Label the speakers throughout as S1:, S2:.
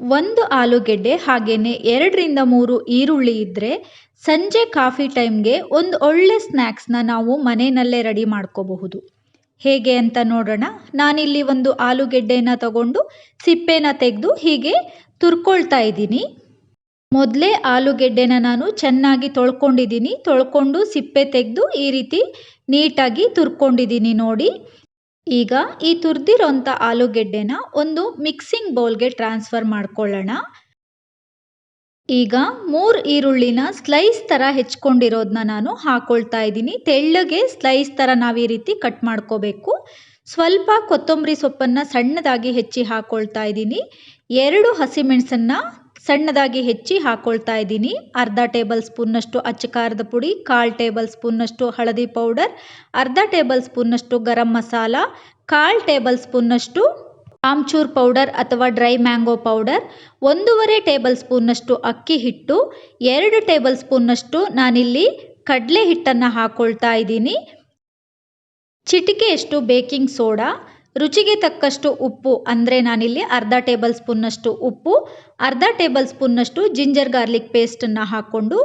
S1: ಒಂದು ಆಲೂಗೆಡ್ಡೆ ಹಾಗೆಯೇ ಎರಡರಿಂದ ಮೂರು ಈರುಳ್ಳಿ ಇದ್ದರೆ ಸಂಜೆ ಕಾಫಿ ಟೈಮ್ಗೆ ಒಂದು ಒಳ್ಳೆ ಸ್ನ್ಯಾಕ್ಸ್ನ ನಾವು ಮನೆಯಲ್ಲೇ ರೆಡಿ ಮಾಡ್ಕೋಬಹುದು. ಹೇಗೆ ಅಂತ ನೋಡೋಣ. ನಾನಿಲ್ಲಿ ಒಂದು ಆಲೂಗೆಡ್ಡೆನ ತಗೊಂಡು ಸಿಪ್ಪೆನ ತೆಗೆದು ಹೀಗೆ ತುರ್ಕೊಳ್ತಾ ಇದ್ದೀನಿ. ಮೊದಲೇ ಆಲೂಗೆಡ್ಡೆನ ನಾನು ಚೆನ್ನಾಗಿ ತೊಳ್ಕೊಂಡಿದ್ದೀನಿ. ತೊಳ್ಕೊಂಡು ಸಿಪ್ಪೆ ತೆಗೆದು ಈ ರೀತಿ ನೀಟಾಗಿ ತುರ್ಕೊಂಡಿದ್ದೀನಿ ನೋಡಿ. ಈಗ ಈ ತುರಿದಿರೋಂಥ ಆಲೂಗೆಡ್ಡೆನ ಒಂದು ಮಿಕ್ಸಿಂಗ್ ಬೌಲ್ಗೆ ಟ್ರಾನ್ಸ್ಫರ್ ಮಾಡ್ಕೊಳ್ಳೋಣ. ಈಗ ಮೂರು ಈರುಳ್ಳಿನ ಸ್ಲೈಸ್ ಥರ ಹೆಚ್ಕೊಂಡಿರೋದನ್ನ ನಾನು ಹಾಕೊಳ್ತಾ ಇದ್ದೀನಿ. ತೆಳ್ಳಗೆ ಸ್ಲೈಸ್ ಥರ ನಾವು ಈ ರೀತಿ ಕಟ್ ಮಾಡ್ಕೋಬೇಕು. ಸ್ವಲ್ಪ ಕೊತ್ತಂಬರಿ ಸೊಪ್ಪನ್ನು ಸಣ್ಣದಾಗಿ ಹೆಚ್ಚಿ ಹಾಕೊಳ್ತಾ ಇದ್ದೀನಿ. ಎರಡು ಹಸಿಮೆಣಸನ್ನು ಸಣ್ಣದಾಗಿ ಹೆಚ್ಚಿ ಹಾಕೊಳ್ತಾ ಇದ್ದೀನಿ. ಅರ್ಧ ಟೇಬಲ್ ಸ್ಪೂನ್ನಷ್ಟು ಅಚ್ಚ ಖಾರದ ಪುಡಿ, ಕಾಲು ಟೇಬಲ್ ಸ್ಪೂನ್ನಷ್ಟು ಹಳದಿ ಪೌಡರ್, ಅರ್ಧ ಟೇಬಲ್ ಸ್ಪೂನ್ನಷ್ಟು ಗರಂ ಮಸಾಲ, ಕಾಲು ಟೇಬಲ್ ಸ್ಪೂನ್ನಷ್ಟು ಆಮ್ಚೂರ್ ಪೌಡರ್ ಅಥವಾ ಡ್ರೈ ಮ್ಯಾಂಗೋ ಪೌಡರ್, ಒಂದೂವರೆ ಟೇಬಲ್ ಸ್ಪೂನ್ನಷ್ಟು ಅಕ್ಕಿ ಹಿಟ್ಟು, ಎರಡು ಟೇಬಲ್ ಸ್ಪೂನ್ನಷ್ಟು ನಾನಿಲ್ಲಿ ಕಡಲೆ ಹಿಟ್ಟನ್ನು ಹಾಕ್ಕೊಳ್ತಾ ಇದ್ದೀನಿ. ಚಿಟಿಕೆಯಷ್ಟು ಬೇಕಿಂಗ್ ಸೋಡಾ? ರುಚಿಗೆ ತಕ್ಕಷ್ಟು ಉಪ್ಪು ಅಂದರೆ ನಾನಿಲ್ಲಿ ಅರ್ಧ ಟೇಬಲ್ ಸ್ಪೂನ್ನಷ್ಟು ಉಪ್ಪು, ಅರ್ಧ ಟೇಬಲ್ ಸ್ಪೂನ್ನಷ್ಟು ಜಿಂಜರ್ ಗಾರ್ಲಿಕ್ ಪೇಸ್ಟನ್ನು ಹಾಕ್ಕೊಂಡು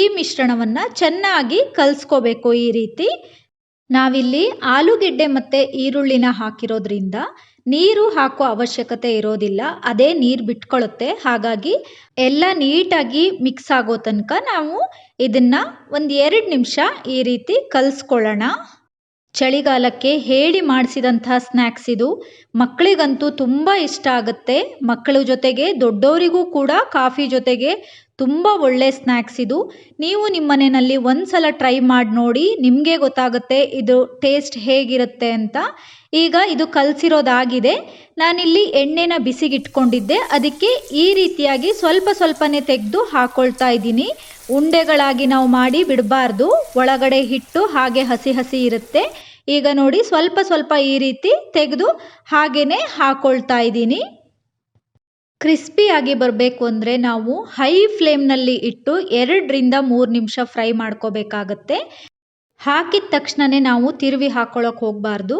S1: ಈ ಮಿಶ್ರಣವನ್ನು ಚೆನ್ನಾಗಿ ಕಲಿಸ್ಕೋಬೇಕು ಈ ರೀತಿ. ನಾವಿಲ್ಲಿ ಆಲೂಗೆಡ್ಡೆ ಮತ್ತು ಈರುಳ್ಳಿನ ಹಾಕಿರೋದ್ರಿಂದ ನೀರು ಹಾಕೋ ಅವಶ್ಯಕತೆ ಇರೋದಿಲ್ಲ, ಅದೇ ನೀರು ಬಿಟ್ಕೊಳ್ಳುತ್ತೆ ಹಾಗಾಗಿ ಎಲ್ಲ ನೀಟಾಗಿ ಮಿಕ್ಸ್ ಆಗೋ ತನಕ ನಾವು ಇದನ್ನು ಒಂದು ಎರಡು ನಿಮಿಷ ಈ ರೀತಿ ಕಲಿಸ್ಕೊಳ್ಳೋಣ. ಚಳಿಗಾಲಕ್ಕೆ ಹೇಳಿ ಮಾಡಿಸಿದಂಥ ಸ್ನ್ಯಾಕ್ಸ್ ಇದು. ಮಕ್ಕಳಿಗಂತೂ ತುಂಬ ಇಷ್ಟ ಆಗುತ್ತೆ. ಮಕ್ಕಳ ಜೊತೆಗೆ ದೊಡ್ಡವರಿಗೂ ಕೂಡ ಕಾಫಿ ಜೊತೆಗೆ ತುಂಬ ಒಳ್ಳೆ ಸ್ನ್ಯಾಕ್ಸ್ ಇದು. ನೀವು ನಿಮ್ಮ ಮನೆಯಲ್ಲಿ ಒಂದು ಸಲ ಟ್ರೈ ಮಾಡಿ ನೋಡಿ, ನಿಮಗೆ ಗೊತ್ತಾಗುತ್ತೆ ಇದು ಟೇಸ್ಟ್ ಹೇಗಿರುತ್ತೆ ಅಂತ. ಈಗ ಇದು ಕಲಸಿರೋದಾಗಿದೆ. ನಾನಿಲ್ಲಿ ಎಣ್ಣೆನ ಬಿಸಿಗಿಟ್ಕೊಂಡಿದ್ದೆ. ಅದಕ್ಕೆ ಈ ರೀತಿಯಾಗಿ ಸ್ವಲ್ಪ ಸ್ವಲ್ಪನೇ ತೆಗೆದು ಹಾಕೊಳ್ತಾ ಇದ್ದೀನಿ. ಉಂಡೆಗಳಾಗಿ ನಾವು ಮಾಡಿ ಬಿಡಬಾರ್ದು. ಒಳಗಡೆ ಹಿಟ್ಟು ಹಾಗೆ ಹಸಿ ಹಸಿ ಇರುತ್ತೆ. ಈಗ ನೋಡಿ ಸ್ವಲ್ಪ ಸ್ವಲ್ಪ ಈ ರೀತಿ ತೆಗೆದು ಹಾಗೇ ಹಾಕೊಳ್ತಾ ಇದ್ದೀನಿ. ಕ್ರಿಸ್ಪಿಯಾಗಿ ಬರಬೇಕು ಅಂದರೆ ನಾವು ಹೈ ಫ್ಲೇಮ್ನಲ್ಲಿ ಇಟ್ಟು ಎರಡರಿಂದ ಮೂರು ನಿಮಿಷ ಫ್ರೈ ಮಾಡ್ಕೋಬೇಕಾಗತ್ತೆ. ಹಾಕಿದ ತಕ್ಷಣನೇ ನಾವು ತಿರುವಿ ಹಾಕೊಳ್ಳೋಕೆ ಹೋಗಬಾರ್ದು.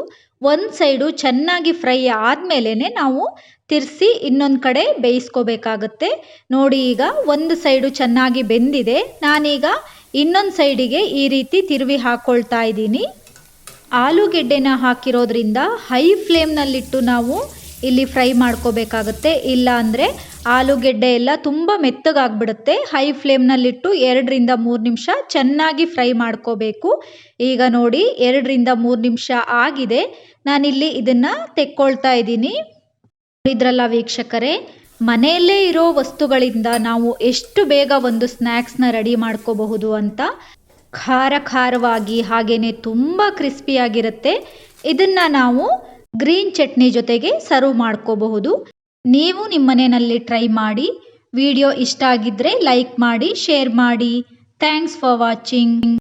S1: ಒಂದು ಸೈಡು ಚೆನ್ನಾಗಿ ಫ್ರೈ ಆದಮೇಲೆ ನಾವು ತಿರ್ಸಿ ಇನ್ನೊಂದು ಕಡೆ ಬೇಯಿಸ್ಕೋಬೇಕಾಗತ್ತೆ. ನೋಡಿ ಈಗ ಒಂದು ಸೈಡು ಚೆನ್ನಾಗಿ ಬೆಂದಿದೆ. ನಾನೀಗ ಇನ್ನೊಂದು ಸೈಡಿಗೆ ಈ ರೀತಿ ತಿರುವಿ ಹಾಕ್ಕೊಳ್ತಾ ಇದ್ದೀನಿ. ಆಲೂಗೆಡ್ಡೆನ ಹಾಕಿರೋದ್ರಿಂದ ಹೈ ಫ್ಲೇಮ್ನಲ್ಲಿಟ್ಟು ನಾವು ಇಲ್ಲಿ ಫ್ರೈ ಮಾಡ್ಕೋಬೇಕಾಗತ್ತೆ. ಇಲ್ಲ ಅಂದರೆ ಆಲೂಗೆಡ್ಡೆ ಎಲ್ಲ ತುಂಬ ಮೆತ್ತಗಾಗ್ಬಿಡುತ್ತೆ. ಹೈ ಫ್ಲೇಮ್ನಲ್ಲಿಟ್ಟು ಎರಡರಿಂದ ಮೂರು ನಿಮಿಷ ಚೆನ್ನಾಗಿ ಫ್ರೈ ಮಾಡ್ಕೋಬೇಕು. ಈಗ ನೋಡಿ, ಎರಡರಿಂದ ಮೂರು ನಿಮಿಷ ಆಗಿದೆ. ನಾನಿಲ್ಲಿ ಇದನ್ನು ತೆಕ್ಕೊಳ್ತಾ ಇದ್ದೀನಿ. ನೋಡಿದ್ರಲ್ಲ ವೀಕ್ಷಕರೇ, ಮನೆಯಲ್ಲೇ ಇರೋ ವಸ್ತುಗಳಿಂದ ನಾವು ಎಷ್ಟು ಬೇಗ ಒಂದು ಸ್ನ್ಯಾಕ್ಸ್ನ ರೆಡಿ ಮಾಡ್ಕೋಬಹುದು ಅಂತ ಖಾರ ಖಾರವಾಗಿ ಹಾಗೆಯೇ ತುಂಬ ಕ್ರಿಸ್ಪಿಯಾಗಿರುತ್ತೆ. ಇದನ್ನು ನಾವು ಗ್ರೀನ್ ಚಟ್ನಿ ಜೊತೆಗೆ ಸರ್ವ್ ಮಾಡ್ಕೋಬಹುದು. ನೀವು ನಿಮ್ಮ ಮನೆಯಲ್ಲಿ ಟ್ರೈ ಮಾಡಿ. ವಿಡಿಯೋ ಇಷ್ಟ ಆಗಿದ್ರೆ ಲೈಕ್ ಮಾಡಿ, ಶೇರ್ ಮಾಡಿ. Thanks for watching.